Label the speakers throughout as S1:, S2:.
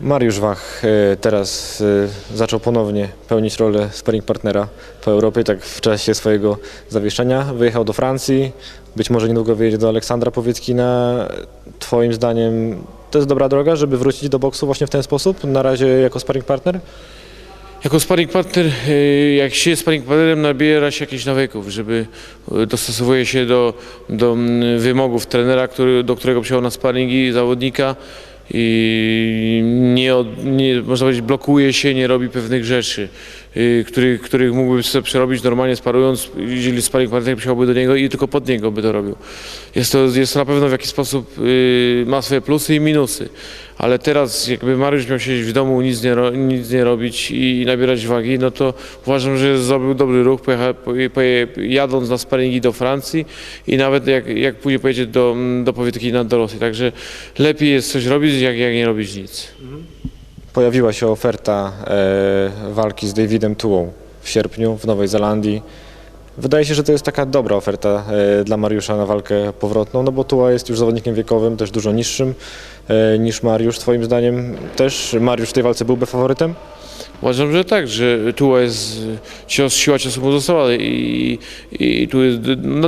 S1: Mariusz Wach e, teraz e, zaczął ponownie pełnić rolę sparring partnera po Europie, tak w czasie swojego zawieszenia. Wyjechał do Francji, być może niedługo wyjedzie do Aleksandra Powieckina. Twoim zdaniem to jest dobra droga, żeby wrócić do boksu właśnie w ten sposób, na razie jako sparring partner?
S2: Jako sparring partner, y, jak się sparring partnerem, nabiera się jakichś nawyków, żeby dostosowuje się do, do wymogów trenera, który, do którego przyjął na sparingi zawodnika i nie, nie, można powiedzieć, blokuje się, nie robi pewnych rzeczy, których, których mógłby sobie przerobić normalnie sparując, jeżeli sparring partner przyjąłby do niego i tylko pod niego by to robił. Jest to, jest to na pewno w jakiś sposób y, ma swoje plusy i minusy, ale teraz jakby Mariusz miał siedzieć w domu, nic nie, ro, nic nie robić i nabierać wagi, no to uważam, że zrobił dobry ruch, pojecha, poje, jadąc na sparingi do Francji i nawet jak, jak później pojedzie do, do Powietkina, do Rosji. Także lepiej jest coś robić, jak, jak nie robić nic.
S1: Pojawiła się oferta e, walki z Davidem Tułą w sierpniu w Nowej Zelandii. Wydaje się, że to jest taka dobra oferta e, dla Mariusza na walkę powrotną, no bo Tuła jest już zawodnikiem wiekowym, też dużo niższym e, niż Mariusz. Twoim zdaniem też Mariusz w tej walce byłby faworytem?
S2: Uważam, że tak, że Tuła jest, cios, siła ciosu mu została i, i tu jest,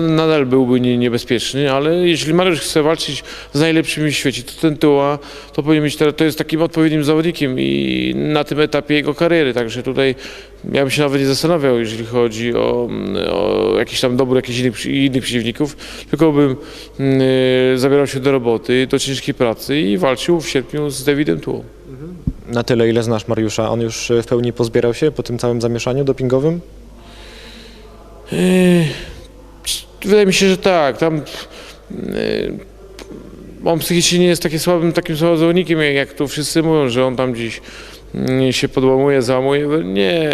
S2: nadal byłby nie, niebezpieczny, ale jeśli Mariusz chce walczyć z najlepszymi w świecie, to ten Tuła to powinien być, teraz- to jest takim odpowiednim zawodnikiem i na tym etapie jego kariery, także tutaj ja bym się nawet nie zastanawiał, jeżeli chodzi o, o jakiś tam dobór jakichś innych, innych przeciwników, tylko bym mm, zabierał się do roboty, do ciężkiej pracy i walczył w sierpniu z Davidem Tułą.
S1: Na tyle, ile znasz Mariusza, on już e, w pełni pozbierał się po tym całym zamieszaniu dopingowym?
S2: Yy, Wydaje mi się, że tak. Tam yy, on psychicznie nie jest takim słabym, takim zawodnikiem, jak, tu wszyscy mówią, że on tam gdzieś yy, się podłamuje, załamuje. Nie,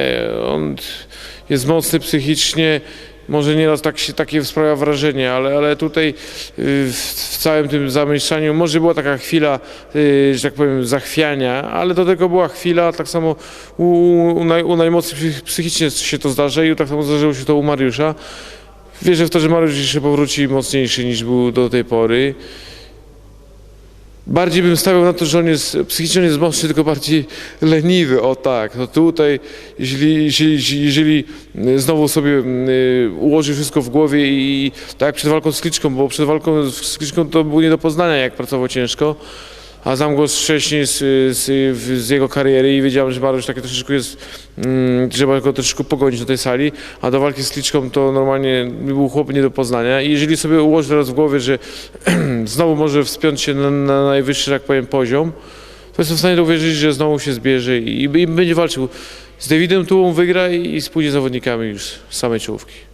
S2: on jest mocny psychicznie. Może nieraz tak się, takie sprawia wrażenie, ale, ale tutaj yy, w, całym tym zamieszaniu może była taka chwila, yy, że tak powiem, zachwiania, ale do tego była chwila, tak samo u, u, naj, u psychicznie się to zdarza i tak samo zdarzyło się to u Mariusza. Wierzę w to, że Mariusz jeszcze powróci mocniejszy niż był do tej pory. Bardziej bym stawiał na to, że on jest psychicznie on tylko bardziej leniwy. O tak, to tutaj, jeżeli, jeżeli, jeżeli znowu sobie y, ułoży wszystko w głowie i tak przed walką z Kliczką, bo przed walką z Kliczką to było nie do poznania, jak pracował ciężko. A znam go wcześniej z, z, z jego kariery i wiedziałem, że Mariusz taki troszeczkę jest, mm, trzeba go troszeczkę pogonić do tej sali, a do walki z Kliczką to normalnie był chłop nie do poznania i jeżeli sobie ułoży teraz w głowie, że znowu może wspiąć się na, na najwyższy, tak powiem, poziom, to jestem w stanie uwierzyć, że znowu się zbierze i, i będzie walczył. Z Davidem Tułą wygra i, i z zawodnikami już z samej czołówki.